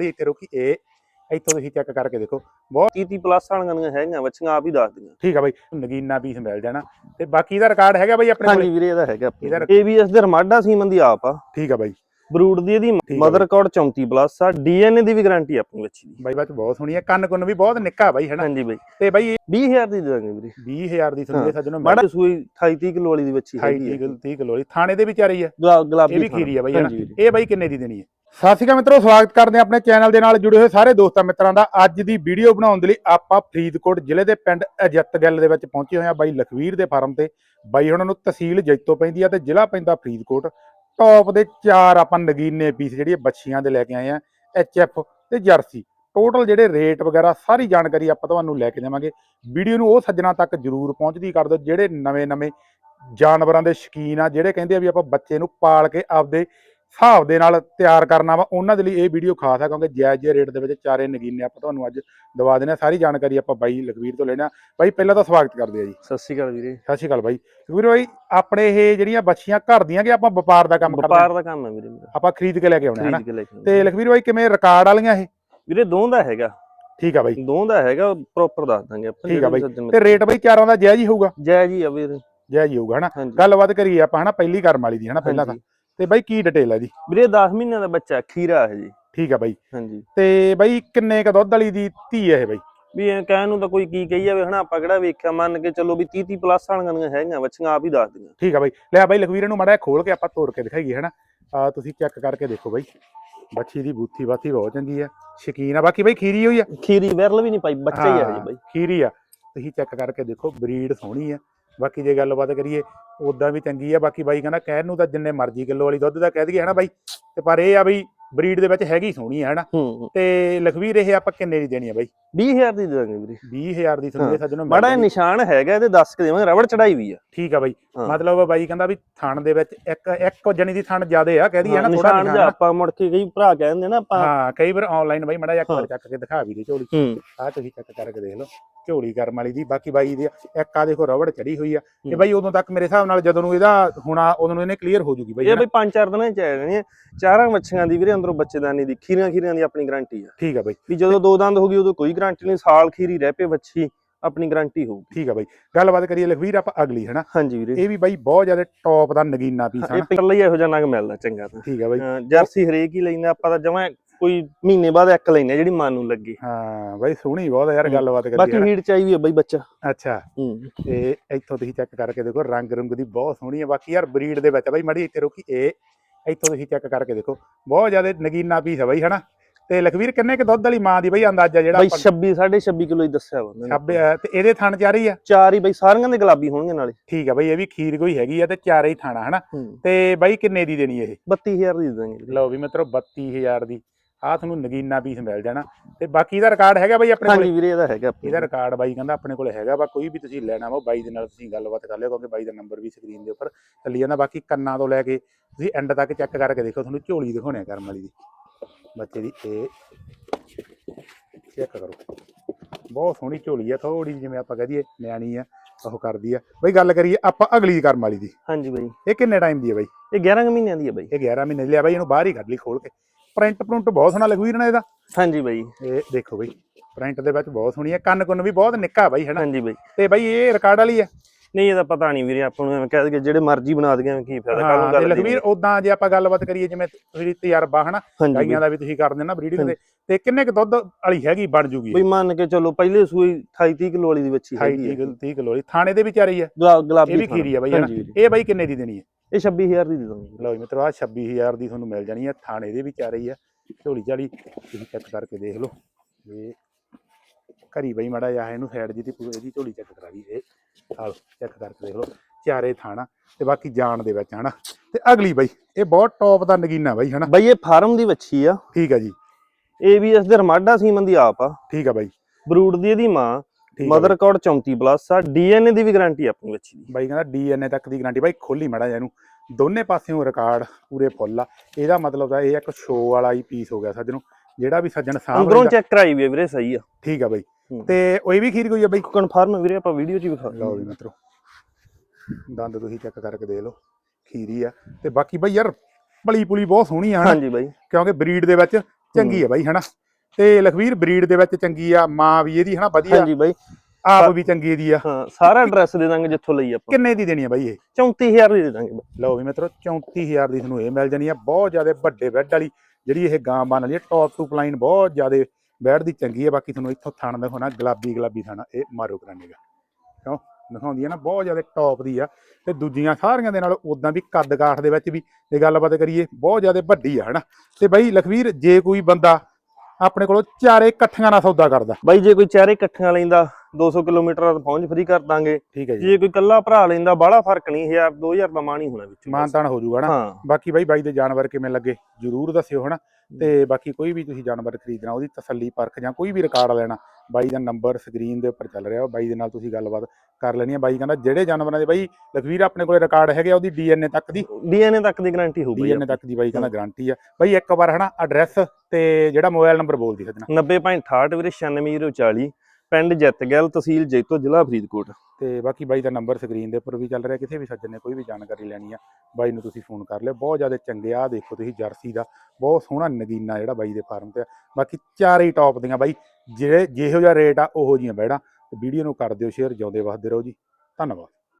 ਤੇ ਇੱਥੇ ਰੋਕੀ ਇਹ ਇੱਥੋਂ ਤੁਸੀਂ ਚੈੱਕ ਕਰਕੇ ਦੇਖੋ। ਬਹੁਤ 30 ਪਲੱਸ ਵਾਲੀਆਂ ਦੀਆਂ ਹੈਗੀਆਂ ਬੱਚੀਆਂ ਆਪ ਹੀ ਦੱਸ ਦੀਆਂ ਠੀਕ ਆ ਬਾਈ ਨਗੀਨਾ ਪੀਸ ਮਿਲ ਜਾਣਾ। ਤੇ ਬਾਕੀ ਦਾ ਰਿਕਾਰਡ ਹੈਗਾ ਬਾਈ ਆਪਣੇ ਹਾਂਜੀ ਕੋਲ ਵੀਰੇ ਇਹਦਾ ਹੈਗਾ ਇਹਦਾ- ਏਬੀਐਸ ਦੇ ਰਮਾਡਾ ਸੀਮਨ ਦੀ ਆਪ ਆ। ਠੀਕ ਆ ਬਾਈ। ਬਰੂਡ ਦੀ ਇਹਦੀ ਮਦਰ ਕੋਡ 34 ਪਲੱਸ ਆ ਡੀਐਨਏ ਦੀ ਵੀ ਗਾਰੰਟੀ ਆਪਣੀ ਬੱਚੀ ਦੀ। ਬਾਈ ਬਾਤ ਬਹੁਤ ਸੋਹਣੀ ਹੈ ਕੰਨ ਕੁੰਨ ਵੀ ਬਹੁਤ ਨਿੱਕਾ ਬਾਈ ਹੈਨਾ? ਹਾਂਜੀ ਬਾਈ। ਤੇ ਬਾਈ 20000 ਦੀ ਦੇ ਦਾਂਗੇ ਵੀਰੇ। 20000 ਦੀ ਤੁਹਾਨੂੰ। ਇਹ ਸੱਜਣੋ ਮਾੜਾ ਸੂਈ 28 30 ਕਿਲੋ ਵਾਲੀ ਦੀ ਬੱਚੀ ਹਾਈ ਹੈਗੀ ਹੈ 30 ਕਿਲੋ ਥਾਣੇ ਦੇ ਵਿੱਚ ਆ। ਗੁਲਾ- ਗੁਲਾਬੀ ਇਹ ਵੀ। ਖੀਰੀ ਆ ਬਾਈ ਹੈਨਾ? ਹਾਂਜੀ ਵੀਰੇ। ਇਹ ਬਾਈ ਕਿੰਨੇ ਦੀ ਦੇਣੀ ਹੈ? ਸਤਿ ਸ਼੍ਰੀ ਅਕਾਲ ਮਿੱਤਰੋ, ਸਵਾਗਤ ਕਰਦੇ ਹਾਂ ਆਪਣੇ ਚੈਨਲ ਦੇ ਨਾਲ ਜੁੜੇ ਹੋਏ ਸਾਰੇ ਦੋਸਤਾਂ ਮਿੱਤਰਾਂ ਦਾ। ਅੱਜ ਦੀ ਵੀਡੀਓ ਬਣਾਉਣ ਦੇ ਲਈ ਆਪਾਂ ਫਰੀਦਕੋਟ ਜ਼ਿਲ੍ਹੇ ਦੇ ਪਿੰਡ ਅਜੱਤਗੱਲ ਦੇ ਵਿੱਚ ਪਹੁੰਚੇ ਹੋਏ ਹਾਂ ਬਾਈ ਲਖਵੀਰ ਦੇ ਫਾਰਮ ਤੇ। ਬਾਈ, ਉਹਨਾਂ ਨੂੰ ਤਹਿਸੀਲ ਜੈਤੋ ਪੈਂਦੀ ਆ ਤੇ ਜ਼ਿਲ੍ਹਾ ਪੈਂਦਾ ਫਰੀਦਕੋਟ। ਟੌਪ ਦੇ ਚਾਰ ਆਪਾਂ ਨਗੀਨੇ ਪੀਸ ਜਿਹੜੀ ਬੱਚੀਆਂ ਦੇ ਲੈ ਕੇ ਆਏ ਆ ਐਫ ਤੇ ਜਰਸੀ। ਟੋਟਲ ਜਿਹੜੇ ਰੇਟ ਵਗੈਰਾ ਸਾਰੀ ਜਾਣਕਾਰੀ ਆਪਾਂ ਤੁਹਾਨੂੰ ਲੈ ਕੇ ਦੇਵਾਂਗੇ। ਵੀਡੀਓ ਨੂੰ ਉਹ ਸੱਜਣਾ ਤੱਕ ਜਰੂਰ ਪਹੁੰਚਦੀ ਕਰ ਦਿਓ, ਜਿਹੜੇ ਨਵੇਂ-ਨਵੇਂ ਜਾਨਵਰਾਂ ਦੇ ਸ਼ੌਕੀਨ ਆ, ਜਿਹੜੇ ਕਹਿੰਦੇ ਆ ਵੀ ਆਪਾਂ ਬੱਚੇ ਨੂੰ ਪਾਲ ਕੇ ਆਪਦੇ ਹਿਸਾਬ ਦੇ ਨਾਲ ਤਿਆਰ ਕਰਨਾ ਵਾ। ਉਹਨਾਂ ਦੇ ਲਈ ਇਹ ਵੀਡੀਓ ਖਾਸ ਆ ਕਿਉਂਕਿ ਜਾਇਜ਼ ਰੇਟ ਦੇ ਵਿੱਚ ਚਾਰੇ ਨਗੀਨੇ ਆਪਾਂ ਤੁਹਾਨੂੰ ਅੱਜ ਦਵਾ ਦੇਣਾ ਸਾਰੀ ਜਾਣਕਾਰੀ ਆਪਾਂ ਬਾਈ ਲਖਵੀਰ ਤੋਂ ਲੈਣਾ ਬਾਈ ਪਹਿਲਾਂ ਤਾਂ ਸਵਾਗਤ ਕਰਦੇ ਆ ਜੀ। ਸਤਿ ਸ਼੍ਰੀ ਅਕਾਲ ਵੀਰੇ। ਸਤਿ ਸ਼੍ਰੀ ਅਕਾਲ ਬਾਈ। ਲਖਵੀਰ ਬਾਈ ਆਪਣੇ ਇਹ ਜਿਹੜੀਆਂ ਬੱਚੀਆਂ ਘਰ ਦੀਆਂ ਕਿ ਆਪਾਂ ਵਪਾਰ ਦਾ ਕੰਮ ਕਰਦੇ ਵਪਾਰ? ਦਾ ਕੰਮ ਹੈ ਵੀਰੇ ਆਪਾਂ ਖਰੀਦ ਕੇ ਲੈ ਕੇ ਆਉਣਾ ਹੈ ਨਾ। ਤੇ ਲਖਵੀਰ ਬਾਈ ਕਿਵੇਂ ਰਿਕਾਰਡ ਵਾਲੀਆਂ ਇਹ? ਵੀਰੇ ਦੋਂ ਦਾ ਹੈਗਾ। ਠੀਕ ਆ ਬਾਈ। ਦੋਂ ਦਾ ਹੈਗਾ ਪ੍ਰੋਪਰ ਦੱਸ ਦਾਂਗੇ ਆਪਾਂ ਠੀਕ ਆ ਬਾਈ। ਤੇ ਰੇਟ ਬਾਈ ਚਾਰਾਂ ਦਾ ਜਾਇਜ਼ ਹੀ ਹੋਊਗਾ? ਜੈ ਜੀ ਆ ਵੀਰੇ। ਜਾਇਜ਼ ਹੀ ਹੋਊਗਾ ਹਨਾ? ਗੱਲਬਾਤ ਕਰੀਏ ਆਪਾਂ ਹਨਾ? ਪਹਿਲੀ ਕਰਮ ਵਾਲੀ ਦੀ ਹਨਾ? ਪਹਿਲਾਂ ਤਾਂ। ਤੇ ਬਾਈ ਕੀ ਡਿਟੇਲ ਹੈ ਜੀ? ਵੀਰੇ 10 ਮਹੀਨਿਆਂ ਦਾ ਬੱਚਾ ਖੀਰਾ ਹੈ ਜੀ। ਠੀਕ ਆ ਬਾਈ। ਹਾਂਜੀ। ਤੇ ਬਾਈ ਕਿੰਨੇ ਕ ਦੁੱਧ ਵਾਲੀ ਦੀ ਧੀ ਹੈ ਇਹ ਬਾਈ? ਵੀ ਇਹ ਕਹਿਣ ਨੂੰ ਤਾਂ ਕੋਈ ਕੀ ਕਹੀ ਜਾਵੇ ਹਨਾ ਆਪਾਂ ਕਿਹੜਾ ਵੇਖਿਆ ਮੰਨ ਕੇ ਚੱਲੋ ਵੀ 30 30 ਪਲੱਸ ਵਾਲੀਆਂ ਹੈਗੀਆਂ ਬੱਚੀਆਂ ਆਪ ਹੀ ਦੱਸ ਦੀਆਂ। ਠੀਕ ਆ ਬਾਈ। ਲੈ ਬਾਈ ਲਖਵੀਰ ਨੂੰ ਮਾੜਾ ਖੋਲ ਕੇ ਆਪਾਂ ਤੋੜ ਕੇ ਦਿਖਾਈਏ ਹਨਾ। ਆ ਤੁਸੀਂ ਚੈੱਕ ਕਰਕੇ ਦੇਖੋ ਬਾਈ। ਬੱਚੀ ਦੀ ਬੂਥੀ ਬਾਥੀ ਬਹੁਤ ਚੰਗੀ ਆ। ਸ਼ਕੀਨ ਆ। ਬਾਕੀ ਬਾਈ ਖੀਰੀ ਹੋਈ ਆ? ਖੀਰੀ ਵਿਰਲ ਵੀ ਨਹੀਂ ਪਾਈ ਬੱਚਾ ਹੀ ਜੀ ਬਾਈ। ਖੀਰੀ ਆ। ਤੁਸੀਂ ਚੈੱਕ ਕਰਕੇ ਦੇਖੋ ਬਰੀਡ ਸੋਹਣੀ ਆ। ਬਾਕੀ ਜੇ ਗੱਲਬਾਤ ਕਰੀਏ ਉਦਾਂ ਵੀ ਚੰਗੀ ਆ ਬਾਕੀ ਬਾਈ ਕਹਿੰਦਾ ਕਹਿਣ ਨੂੰ ਤਾਂ ਜਿੰਨੇ ਮਰਜ਼ੀ ਕਿਲੋ ਵਾਲੀ ਦੁੱਧ ਦਾ ਕਹਿ ਦਈਏ ਹਨਾ ਬਾਈ? ਤੇ ਪਰ ਇਹ ਆ ਬਈ ਬਰੀਡ ਦੇ ਵਿੱਚ ਹੈਗੀ ਸੋਹਣੀ ਆ ਹਨਾ? ਹੂੰ ਤੇ ਲਖਵੀਰ ਇਹ ਆਪਾਂ ਕਿੰਨੇ ਦੀ ਦੇਣੀ ਆ ਬਾਈ? 20000 ਦੀ ਦੇ ਦਾਂਗੇ ਵੀਰੇ। 20000 ਦੀ ਤੁਹਾਨੂੰ ਇਹ ਸੱਜਣੋ। ਨਿਸ਼ਾਨ ਹੈਗਾ ਇਹਦੇ ਦੱਸ ਕੇ ਦੇਵਾਂਗੇ ਰਬੜ ਚੜਾਈ ਵੀ ਆ। ਠੀਕ ਆ ਬਾਈ। ਹਾਂ। ਮਤਲਬ ਬਾਈ ਕਹਿੰਦਾ ਵੀ ਥਣ ਦੇ ਵਿੱਚ ਇੱਕ ਇੱਕ ਜਣੀ ਦੀ ਥਣ ਜ਼ਿਆਦੇ ਆ ਕਹਿ ਦਈਏ ਹਾਂ, ਨਾ ਥੋੜਾ ਨਿਸ਼ਾਨ ਜਿਹਾ ਆਪਾਂ ਮੁੜ ਕੇ ਕਈ ਭਰਾ ਕਹਿੰਦੇ ਨਾ ਆਪਾਂ। ਹਾਂ ਕਈ ਵਾਰ ਆਨਲਾਈਨ ਬਾਈ ਮੜਾ ਜਿਹਾ ਹਾਂ। ਚੱਕ ਕੇ ਦਿਖਾ ਵੀ ਦੇ ਝੋਲੀ ਹੂੰ। ਆਹ ਤੁਸੀਂ ਚੈੱਕ ਕਰਕੇ ਦੇਖ ਲਓ। ਝੋਲੀ ਕਰਮ ਵਾਲੀ ਦੀ ਬਾਕੀ ਬਾਈ ਦੀ ਇੱਕ ਆ ਦੇਖੋ ਰਬੜ ਚੜੀ ਹੋਈ ਆ। ਤੇ ਹੂੰ। ਬਾਈ ਉਦੋਂ ਤੱਕ ਮੇਰੇ ਹਿਸਾਬ ਨਾਲ ਜਦੋਂ ਨੂੰ ਇਹਦਾ ਹੁਣਾ ਉਦੋਂ ਨੂੰ ਇਹਨੇ ਕਲੀਅਰ ਹੋ ਜੂਗੀ ਬਾਈ ਇਹ? ਬਈ ਪੰਜ ਚਾਰ ਦਿਨਾਂ ਚ ਆ ਜਾਣੀ ਚਾਰਾਂ ਮੱਛੀਆਂ ਦੀ ਵੀਰੇ ਅੰਦਰੋਂ ਬੱਚੇਦਾਨੀ ਦੀ ਖੀਰੀਆਂ ਖੀਰੀਆਂ ਦੀ ਆਪਣੀ ਗਾਰੰਟੀ ਆ। ਠੀਕ ਆ ਬਾਈ। ਵੀ ਜਦੋਂ ਦੋ ਦੰਦ ਹੋ ਗਈ ਉਦੋਂ ਕੋਈ ਗਾਰੰਟੀ ਨਹੀਂ ਸਾਲ ਖੀਰੀ ਰਹਿ ਪਏ ਬੱਚੀ ਆਪਣੀ ਗਾਰੰਟੀ ਹੋਊਗੀ। ਠੀਕ ਆ ਬਾਈ। ਗੱਲਬਾਤ ਕਰੀਏ ਲਖਵੀਰ ਆਪਾਂ ਅਗਲੀ ਹਨਾ? ਹਾਂਜੀ ਵੀਰੇ। ਇਹ ਵੀ ਬਾਈ ਬਹੁਤ ਜ਼ਿਆਦਾ ਟੌਪ ਦਾ ਨਗੀਨਾ ਪੀਸ ਇਹ ਹਨਾ? ਪਿੰਡ ਲਈ ਇਹੋ ਜਿਹਾ ਨਗ ਮਿਲਦਾ ਚੰਗਾ ਤਾਂ। ਠੀਕ ਆ ਬਾਈ। ਹਾਂ, ਜਰਸੀ ਹਰੇਕ ਹੀ ਲੈਂਦੇ ਆਪਾਂ ਤਾਂ ਜਮਾਂ ਕੋਈ ਮਹੀਨੇ ਬਾਅਦ ਇੱਕ ਆ ਜਿਹੜੀ ਮਨ ਨੂੰ ਲੱਗੇ। ਹਾਂ ਬਾਈ ਸੋਹਣੀ ਬਹੁਤ ਆ ਯਾਰ ਹੂੰ। ਗੱਲਬਾਤ ਬਾਕੀ ਕਰੀਏ ਹੀਟ ਚਾਹੀ ਵੀ ਆ ਬਈ ਬੱਚਾ। ਅੱਛਾ। ਹੂੰ। ਤੇ ਇੱਥੋਂ ਤੁਸੀਂ ਚੈੱਕ ਕਰਕੇ ਦੇਖੋ ਰੰਗ ਰੁੰਗ ਦੀ ਬਹੁਤ ਸੋਹਣੀ ਹੈ ਬਾਕੀ ਯਾਰ ਬਰੀਡ ਦੇ ਵਿੱਚ ਆ ਬਾਈ ਮੜੀ ਇੱਥੇ ਰੋਕੀ ਇਹ ਇੱਥੋਂ ਤੁਸੀਂ ਚੈੱਕ ਕਰਕੇ ਦੇਖੋ। ਬਹੁਤ ਜ਼ਿਆਦਾ ਨਗੀਨਾ ਪੀਸ ਹੈ ਬਾਈ ਹਨਾ? ਤੇ ਲਖਵੀਰ ਕਿੰਨੇ ਕ ਦੁੱਧ ਵਾਲੀ ਮਾਂ ਦੀ ਬਾਈ ਅੰਦਾਜ਼ਾ ਜਿਹੜਾ ਬਈ ਆਪਾਂ 26 26 ਕਿਲੋ ਹੀ ਦੱਸਿਆ ਵਾ ਉਹਨਾਂ ਨੇ। ਛੱਬੇ ਆ, ਤੇ ਇਹਦੇ ਥਣ ਚ ਆ ਰਹੀ ਆ? ਚਾਰ ਹੀ ਬਈ ਸਾਰੀਆਂ ਦੇ ਗੁਲਾਬੀ ਹੋਣਗੇ ਨਾਲੇ। ਠੀਕ ਆ ਬਾਈ ਇਹ ਵੀ ਖੀਰ ਕੋਈ ਹੈਗੀ ਆ ਤੇ ਚਾਰੇ ਹੀ ਥਾਣਾ ਹਨਾ? ਹੂੰ। ਤੇ ਬਾਈ ਕਿੰਨੇ ਦੀ ਦੇਣੀ ਇਹ? 32000 ਦੀ ਦੇ ਦਾਂਗੇ। ਵੀਰੇ। ਲਓ ਵੀ ਮਿੱਤਰੋ 32000 ਦੀ। ਆ ਤੁਹਾਨੂੰ ਨਗੀਨਾ ਪੀਸ ਮਿਲ ਜਾਣਾ। ਤੇ ਬਾਕੀ ਦਾ ਰਿਕਾਰਡ ਹੈਗਾ ਬਾਈ ਆਪਣੇ ਕੋਲ? ਹਾਂਜੀ ਵੀਰੇ ਇਹਦਾ ਹੈਗਾ ਆਪਣੇ ਇਹਦਾ ਕੋਲ। ਰਿਕਾਰਡ ਬਾਈ ਕਹਿੰਦਾ ਆਪਣੇ ਕੋਲ ਹੈਗਾ ਵਾ ਕੋਈ ਵੀ ਤੁਸੀਂ ਲੈਣਾ ਵਾ ਬਾਈ ਦੇ ਨਾਲ ਤੁਸੀਂ ਗੱਲਬਾਤ ਕਰ ਲਿਓ ਕਿਉਂਕਿ ਬਾਈ ਦਾ ਨੰਬਰ ਵੀ ਸਕਰੀਨ ਦੇ ਉੱਪਰ ਚੱਲੀ ਜਾਂਦਾ। ਬਾਕੀ ਕੰਨਾਂ ਤੋਂ ਲੈ ਕੇ ਤੁਸੀਂ ਐਂਡ ਤੱਕ ਚੈੱਕ ਕਰਕੇ ਦੇਖੋ ਤੁਹਾਨੂੰ ਝੋਲੀ ਦਿਖਾਉਣੇ ਆ ਕਰਮ ਵਾਲੀ ਦੀ। ਬੱਚੇ ਦੀ ਇਹ ਚੈੱਕ ਕਰੋ। ਬਹੁਤ ਸੋਹਣੀ ਝੋਲੀ ਆ ਥੋੜੀ ਜਿਵੇਂ ਆਪਾਂ ਕਹਦੀਏ ਨਿਆਣੀ ਆ ਉਹ ਕਰਦੀ ਆ। ਬਈ ਗੱਲ ਕਰੀਏ ਆਪਾਂ ਅਗਲੀ ਕਰਮ ਵਾਲੀ ਦੀ। ਹਾਂਜੀ ਬਈ। ਇਹ ਕਿੰਨੇ ਟਾਈਮ ਦੀ ਹੈ ਬਾਈ? ਇਹ 11 ਕੁ ਮਹੀਨਿਆਂ ਦੀ ਹੈ ਬਈ। ਇਹ 11 ਮਹੀਨੇ ਲਿਆ ਬਾਈ ਇਹਨੂੰ ਬਾਹਰ ਹੀ ਕੱਢ ਲਈ ਖੋਲ ਕੇ। ਪ੍ਰਿੰਟ ਪ੍ਰਿੰਟ ਬਹੁਤ ਸੋਹਣਾ ਲੱਗੂ ਨਾ ਇਹਦਾ ਹਾਂਜੀ ਬਈ। ਇਹ ਦੇਖੋ ਬਈ ਪ੍ਰਿੰਟ ਦੇ ਵਿੱਚ ਬਹੁਤ ਸੋਹਣੀ ਹੈ ਕੰਨ ਕੁੰਨ ਵੀ ਬਹੁਤ ਨਿੱਕਾ ਬਾਈ ਹੈਨਾ ਹਾਂਜੀ ਬਈ। ਤੇ ਬਾਈ ਇਹ ਰਿਕਾਰਡ ਵਾਲੀ ਆ? ਨਹੀਂ ਇਹਦਾ ਪਤਾ ਨਹੀਂ ਵੀਰੇ ਆਪਾਂ ਨੂੰ ਐਵੇਂ ਕਹਿ ਦਈਏ ਜਿਹੜੇ ਮਰਜ਼ੀ ਬਣਾ ਦਈਏ ਕੀ ਫਾਇਦਾ ਕੱਲ ਨੂੰ ਹਾਂ ਤੇ ਗੱਲ ਲਖਵੀਰ ਉਦਾਂ ਜੇ ਆਪਾਂ ਗੱਲਬਾਤ ਕਰੀਏ ਜਿਵੇਂ ਤੁਸੀਂ ਤਜਰਬਾ ਹਨਾ। ਗਾਈਆਂ ਦਾ ਵੀ ਤੁਸੀਂ ਕਰਦੇ ਨਾ ਬਰੀਡਿੰਗ। ਦੇ। ਤੇ ਕਿੰਨੇ ਕੁ ਦੁੱਧ ਵਾਲੀ ਹੈਗੀ ਬਣ ਜੂਗੀ ਬਈ ਮੰਨ ਕੇ ਚਲੋ ਪਹਿਲੇ ਸੂਈ 28 30 ਕਿਲੋ ਵਾਲੀ ਦੀ ਬੱਚੀ 28 ਹੈਗੀ ਹੈ। 30 ਕਿਲੋ ਵਾਲੀ। ਥਾਣੇ ਦੇ ਵਿੱਚ ਆ। ਰਹੀ ਹੈ ਗੁਲਾਬੀ ਇਹ ਵੀ। ਖੀਰੀ ਆ ਬਈ। ਇਹ ਬਾਈ ਕਿੰਨੇ ਦੀ ਦੇਣੀ ਹੈ? ਇਹ 26000 ਦੀ ਦੇ ਦਾਂਗੇ ਲਓ ਜੀ ਮਿੱਤਰੋ ਆ 26000 ਦੀ ਤੁਹਾਨੂੰ ਮਿਲ ਜਾਣੀ ਹੈ ਥਾਣੇ ਦੇ ਵਿੱਚ ਆ ਰਹੀ ਹੈ ਝੋਲੀ ਝਾਲੀ ਤੁਸੀਂ ਚੈੱਕ ਕਰਕੇ ਦੇਖ ਲਓ। ਇਹ ਘਰੀ ਬਈ ਮੜਾ ਜਾ ਇਹਨੂੰ ਸਾਈਡ ਜੀ ਦੀ ਪੂਰੀ ਇਹਦੀ ਝੋਲੀ ਚੈੱਕ ਕਰਾ ਲਈ। ਇਹ ਆਲੋ ਚੈੱਕ ਕਰਕੇ ਦੇਖ ਲਓ। ਚਾਰੇ ਥਾਣਾ ਤੇ ਬਾਕੀ ਜਾਨ ਦੇ ਵਿੱਚ ਹਨਾ? ਤੇ ਅਗਲੀ ਬਈ ਇਹ ਬਹੁਤ ਟੌਪ ਦਾ ਨਗੀਨਾ ਬਈ ਹਨਾ? ਬਈ ਇਹ ਫਾਰਮ ਦੀ ਬੱਚੀ ਆ। ਠੀਕ ਆ ਜੀ। ਏਬੀਐਸ ਦੇ ਰਮਾਡਾ ਸੀਮਨ ਦੀ ਆਪ ਆ। ਠੀਕ ਆ ਬਾਈ। ਬਰੂਡ ਦੀ ਇਹਦੀ ਮਾਂ। ਮਦਰ ਕੋਡ 34 ਪਲੱਸ ਆ ਡੀਐਨਏ ਦੀ ਵੀ ਗਾਰੰਟੀ ਆਪਣੀ ਬੱਚੀ ਦੀ। ਬਾਈ ਕਹਿੰਦਾ ਡੀਐਨਏ ਤੱਕ ਦੀ ਗਾਰੰਟੀ ਬਾਈ ਖੋਲੀ ਮੜਾ ਜਾ ਇਹਨੂੰ। ਦੋਨੇ ਪਾਸਿਓਂ ਰਿਕਾਰਡ ਪੂਰੇ ਫੁੱਲ ਆ। ਇਹਦਾ ਮਤਲਬ ਤਾਂ ਇਹ ਇੱਕ ਸ਼ੋਅ ਵਾਲਾ ਹੀ ਪੀਸ ਹੋ ਗਿਆ ਸੱਜਣੋ। ਜਿਹੜਾ ਵੀ ਸੱਜਣ ਸਾਹਮਣੇ ਅੰਦਰੋਂ ਚੈੱਕ ਕਰਾਈ ਵੀ ਵੀਰੇ ਸਹੀ ਆ। ਠੀਕ ਆ ਬਾਈ। ਹੂੰ। ਤੇ ਉਹ ਵੀ ਖੀਰ ਕੋਈ ਆ ਬਾਈ? ਕਨਫਰਮ ਵੀਰੇ ਆਪਾਂ ਵੀਡੀਓ 'ਚ ਹੀ ਵਿਖਾ ਲਓ ਵੀ ਮਿੱਤਰੋ। ਦੰਦ ਤੁਸੀਂ ਚੈੱਕ ਕਰਕੇ ਦੇਖ ਲਓ। ਖੀਰੀ ਆ। ਤੇ ਬਾਕੀ ਬਾਈ ਯਾਰ ਭਲੀ ਪੁਲੀ ਬਹੁਤ ਸੋਹਣੀ ਆ। ਹਾਂਜੀ ਬਾਈ। ਕਿਉਂਕਿ ਬਰੀਡ ਦੇ ਵਿੱਚ ਚੰਗੀ ਆ ਬਾਈ ਹਨਾ? ਤੇ ਲਖਵੀਰ ਬਰੀਡ ਦੇ ਵਿੱਚ ਚੰਗੀ ਆ ਮਾਂ ਵੀ ਇਹਦੀ ਹਨਾ ਵਧੀਆ। ਹਾਂਜੀ ਬਾਈ। ਆਪ ਵੀ ਚੰਗੀ ਦੀ ਆ। ਹਾਂ ਸਾਰਾ ਐਡਰੈਸ ਦੇ ਦਾਂਗੇ ਜਿੱਥੋਂ ਲਈ ਆਪਾਂ। ਕਿੰਨੇ ਦੀ ਦੇਣੀ ਆ ਬਾਈ ਇਹ? 34000 ਦੀ ਦੇ ਦਾਂਗੇ। ਲਓ ਵੀ ਮਿੱਤਰੋ 34000 ਦੀ ਤੁਹਾਨੂੰ ਇਹ ਮਿਲ ਜਾਣੀ ਆ। ਬਹੁਤ ਜ਼ਿਆਦਾ ਵੱਡੇ ਬੈੱਡ ਵਾਲੀ ਜਿਹੜੀ ਇਹ ਗਾਂ ਬਣ ਲਈ ਟੌਪ ਟੂ ਪਲਾਈਨ ਬਹੁਤ ਜ਼ਿਆਦਾ ਬੈੱਡ ਦੀ ਚੰਗੀ ਆ। ਬਾਕੀ ਤੁਹਾਨੂੰ ਇੱਥੋਂ ਥਣ ਦਿਖਾਉਣਾ ਗੁਲਾਬੀ ਗੁਲਾਬੀ ਥਣ ਇਹ ਮਾਰੋ ਕਰਾਂਗੇਗਾ ਕਿਉਂ? ਦਿਖਾਉਂਦੀ ਆ ਨਾ ਬਹੁਤ ਜ਼ਿਆਦਾ ਟੌਪ ਦੀ ਆ। ਤੇ ਦੂਜੀਆਂ ਸਾਰੀਆਂ ਦੇ ਨਾਲ ਉਦਾਂ ਵੀ ਕੱਦ ਕਾਠ ਦੇ ਵਿੱਚ ਵੀ ਜੇ ਗੱਲਬਾਤ ਕਰੀਏ ਬਹੁਤ ਜ਼ਿਆਦਾ ਵੱਡੀ ਆ ਹਨਾ? ਤੇ ਬਾਈ ਲਖਵੀਰ ਜੇ ਕੋਈ ਬੰਦਾ ਆਪਣੇ ਕੋਲੋਂ ਚਾਰੇ ਇਕੱਠੀਆਂ ਨਾਲ ਸੌਦਾ ਕਰਦਾ। ਬਾਈ ਜੇ ਕੋਈ ਚਾਰੇ ਇਕੱਠੀਆਂ ਲੈਂਦਾ 200 ਕਿਲੋਮੀਟਰ ਦਾ ਪਹੁੰਚ ਫਰੀ ਕਰ ਦਾਂਗੇ। ਠੀਕ ਹੈ ਜੀ। ਜੇ ਕੋਈ ਕੱਲਾ ਭਰਾ ਲੈਂਦਾ ਬਾਹਲਾ ਫ਼ਰਕ ਨਹੀਂ 1000 2000 ਦਾ ਮਾਣ ਹੀ ਹੋਣਾ ਵਿੱਚ। ਮਾਨਤਾਨ ਹੋ ਜਾਊਗਾ ਨਾ। ਬਾਕੀ ਬਾਈ ਬਾਈ ਦੇ ਜਾਨਵਰ ਕਿਵੇਂ ਲੱਗੇ ਜਰੂਰ ਦੱਸਿਓ ਹਨਾ। ਤੇ ਬਾਕੀ ਕੋਈ ਵੀ ਤੁਸੀਂ ਜਾਨਵਰ ਖਰੀਦਣਾ ਉਹਦੀ ਤਸੱਲੀ ਪਰਖ ਜਾਂ ਕੋਈ ਵੀ ਰਿਕਾਰਡ ਲੈਣਾ ਬਾਈ ਦਾ ਨੰਬਰ ਸਕਰੀਨ ਦੇ ਉੱਪਰ ਚੱਲ ਰਿਹਾ ਬਾਈ ਦੇ ਨਾਲ ਤੁਸੀਂ ਗੱਲਬਾਤ ਕਰ ਲੈਣੀ ਹੈ ਬਾਈ ਕਹਿੰਦਾ ਜਿਹੜੇ ਜਾਨਵਰਾਂ ਦੇ ਬਾਈ ਲਖਵੀਰ ਆਪਣੇ ਕੋਲੇ ਰਿਕਾਰਡ ਹੈਗੇ ਉਹਦੀ ਡੀਐਨਏ ਤੱਕ ਦੀ। ਡੀਐਨਏ ਤੱਕ ਦੀ ਗਾਰੰਟੀ ਹੋਊ ਬਾਈ ਡੀਐਨਏ ਤੱਕ ਦੀ ਬਾਈ ਕਹਿੰਦਾ ਗਾਰੰਟੀ ਆ। ਬਾਈ ਇੱਕ ਵਾਰ ਹਨਾ ਐਡਰੈਸ ਤੇ ਜਿਹੜਾ ਮੋਬਾਈਲ ਨੰਬਰ ਬੋਲਦੀ ਸੱਜਣਾ 90.68 ਵੀਰੇ 96040 ਪਿੰਡ ਜੱਤਗਲ ਤਹਿਸੀਲ ਜੈਤੋ ਜ਼ਿਲ੍ਹਾ ਫਰੀਦਕੋਟ। ਤੇ ਬਾਕੀ ਬਾਈ ਦਾ ਨੰਬਰ ਸਕਰੀਨ ਦੇ ਉੱਪਰ ਵੀ ਚੱਲ ਰਿਹਾ ਕਿਸੇ ਵੀ ਸੱਜਣ ਨੇ ਕੋਈ ਵੀ ਜਾਣਕਾਰੀ ਲੈਣੀ ਆ, ਬਾਈ ਨੂੰ ਤੁਸੀਂ ਫੋਨ ਕਰ ਲਿਓ। ਬਹੁਤ ਜ਼ਿਆਦਾ ਚੰਗੇ ਆ ਆਹ ਦੇਖੋ ਤੁਸੀਂ ਜਰਸੀ ਦਾ, ਬਹੁਤ ਸੋਹਣਾ ਨਗੀਨਾ ਜਿਹੜਾ ਬਾਈ ਦੇ ਫਾਰਮ ਤੇ ਆ। ਬਾਕੀ ਚਾਰੇ ਹੀ ਟੌਪ ਦੀਆਂ ਬਾਈ, ਜਿਹੜੇ ਜਿਹੋ ਜਿਹਾ ਰੇਟ ਆ, ਉਹੋ ਜੀਆਂ ਬੈੜਾਂ ਵੀਡੀਓ ਨੂੰ ਕਰ ਦਿਓ ਸ਼ੇਅਰ ਜਿਉਂਦੇ ਵਸਦੇ ਰਹੋ ਜੀ। ਧੰਨਵਾਦ।